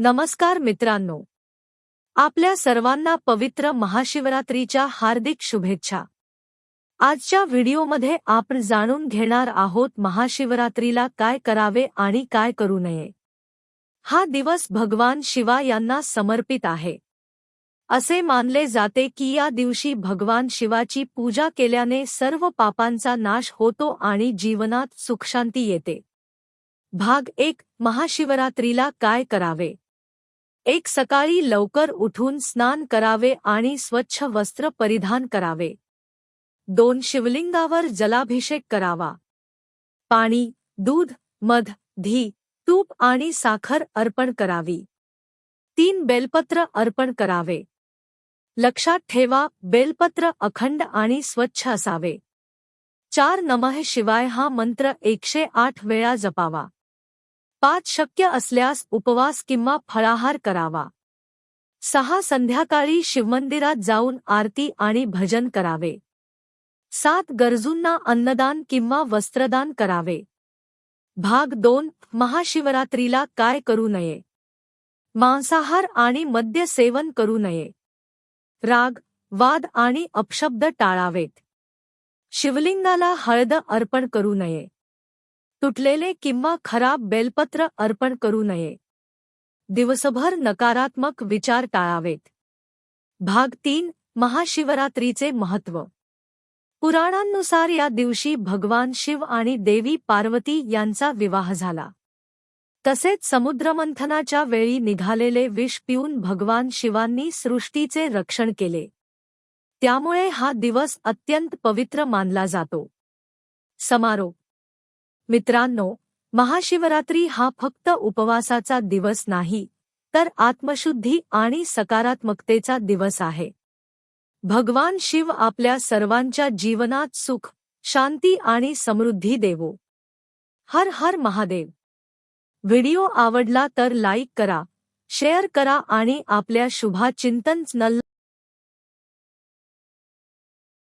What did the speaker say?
नमस्कार मित्रांनो. आपल्या सर्वांना पवित्र महाशिवरात्रीच्या हार्दिक शुभेच्छा. आजच्या व्हिडिओमध्ये आपण जाणून घेणार आहोत महाशिवरात्रीला काय करावे आणि काय करू नये. हा दिवस भगवान शिवा यांना समर्पित आहे. असे मानले जाते की या दिवशी भगवान शिवाची पूजा केल्याने सर्व पापांचा नाश होतो आणि जीवनात सुखशांती येते. भाग एक महाशिवरात्रीला काय करावे? एक सकाळी लवकर उठून स्नान करावे आणि स्वच्छ वस्त्र परिधान करावे. दोन शिवलिंगावर जलाभिषेक करावा. पाणी, दूध, मध धी तूप आणि साखर अर्पण करावी. तीन बेलपत्र अर्पण करावे. लक्षात ठेवा, बेलपत्र अखंड आणि स्वच्छ असावे. चार नमः शिवाय हा मंत्र एकशे आठ वेळा जपावा. पाच शक्य असल्यास उपवास किंवा फळाहार करावा. सहा संध्याकाळी शिवमंदिरात जाऊन आरती आणि भजन करावे. सात गरजूंना अन्नदान किंवा वस्त्रदान करावे. भाग दोन महाशिवरात्रीला काय करू नये? मांसाहार आणि मद्य सेवन करू नये. राग वाद आणि अपशब्द टाळावेत. शिवलिंगाला हळद अर्पण करू नये. तुटलेले किंवा खराब बेलपत्र अर्पण करू नये. दिवसभर नकारात्मक विचार टाळावेत. भाग तीन महाशिवरात्रीचे महत्त्व. पुराणांनुसार या दिवशी भगवान शिव आणि देवी पार्वती यांचा विवाह झाला. तसेच समुद्रमंथनाच्या वेळी निघालेले विष पिऊन भगवान शिवांनी सृष्टीचे रक्षण केले. त्यामुळे हा दिवस अत्यंत पवित्र मानला जातो. समारोप मित्रांनो महाशिवरात्री हा फक्त उपवासाचा दिवस नाही तर आत्मशुद्धी आणि सकारात्मकतेचा दिवस आहे. भगवान शिव आपल्या सर्वांच्या जीवनात सुख शांती आणि समृद्धी देवो. हर हर महादेव. व्हिडिओ आवडला तर लाईक करा शेअर करा आणि आपल्या शुभाचिंतन नल